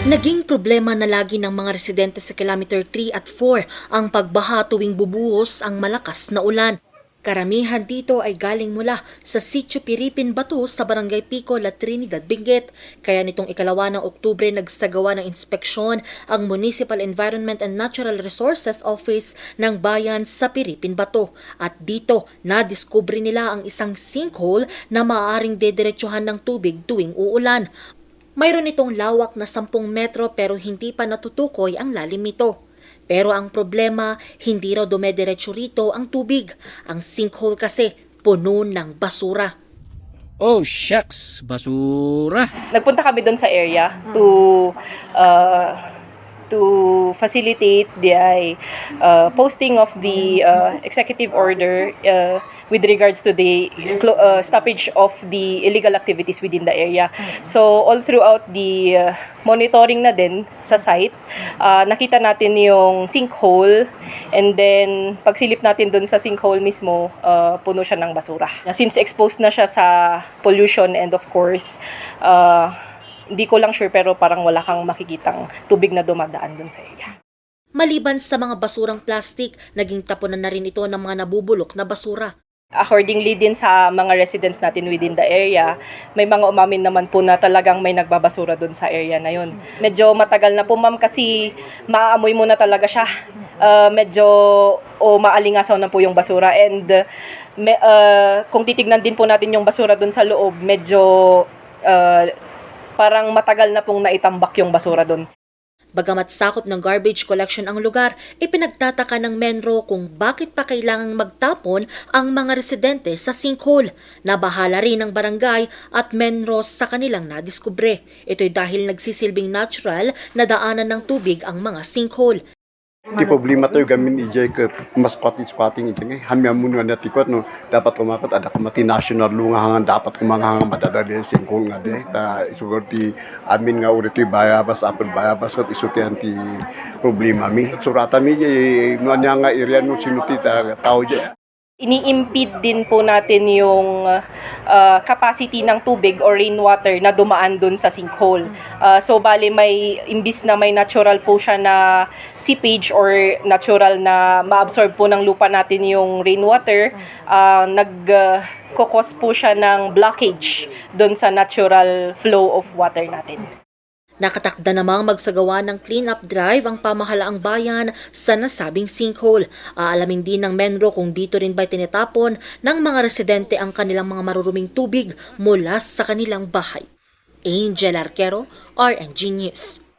Naging problema na lagi ng mga residente sa kilometer 3 at 4 ang pagbaha tuwing bubuhos ang malakas na ulan. Karamihan dito ay galing mula sa Sitio Piripin Bato sa Barangay Pico, La Trinidad, Benguet. Kaya nitong ikalawa ng Oktubre nagsagawa ng inspeksyon ang Municipal Environment and Natural Resources Office ng bayan sa Piripin Bato. At dito, nadiskubre nila ang isang sinkhole na maaaring dediretsuhan ng tubig tuwing uulan. Mayroon itong lawak na 10 metro pero hindi pa natutukoy ang lalim nito. Pero ang problema, hindi raw dumediretso rito ang tubig. Ang sinkhole kasi puno ng basura. Oh, shucks. Basura. nagpunta kami doon sa area to uh, to facilitate the uh, posting of the uh, executive order uh, with regards to the uh, stoppage of the illegal activities within the area. So all throughout the uh, monitoring na din sa site, uh, nakita natin yung sinkhole and then pagsilip natin doon sa sinkhole mismo, uh, puno siya ng basura. Since exposed na siya sa pollution and of course, uh, hindi ko lang sure pero parang wala kang makikitang tubig na dumadaan dun sa area. Maliban sa mga basurang plastik, naging tapunan na rin ito ng mga nabubulok na basura. Accordingly din sa mga residents natin within the area, may mga umamin naman po na talagang may nagbabasura dun sa area na yun. Medyo matagal na po ma'am kasi maaamoy mo na talaga siya. Uh, medyo o maalingasaw na po yung basura and uh, me, uh, kung titignan din po natin yung basura dun sa loob, medyo uh, parang matagal na pong naitambak yung basura dun. Bagamat sakop ng garbage collection ang lugar, ipinagtataka ng Menro kung bakit pa kailangang magtapon ang mga residente sa sinkhole. Nabahala rin ng barangay at Menro sa kanilang nadiskubre. Ito'y dahil nagsisilbing natural na daanan ng tubig ang mga sinkhole. Di problema tayo gamin ijay ke mas squatting squatting ijay ngay hamya mun nga tikot no? Dapat kumakot ada kumati national lu nga hangan dapat kumangang madadali singkol nga de ta sugar ti amin nga uri ti bayabas apel bayabas kot isuti anti problema mi. Surata mi jay no nya nga area no sinuti ta tao jay ini-impede din po natin yung uh, capacity ng tubig or rainwater na dumaan dun sa sinkhole. Uh, so, bali may, imbis na may natural po siya na seepage or natural na ma-absorb po ng lupa natin yung rainwater, uh, nag uh, po siya ng blockage dun sa natural flow of water natin. Nakatakda namang magsagawa ng clean-up drive ang pamahalaang bayan sa nasabing sinkhole. Aalamin din ng Menro kung dito rin ba tinatapon ng mga residente ang kanilang mga maruruming tubig mula sa kanilang bahay. Angel Arquero, RNG News.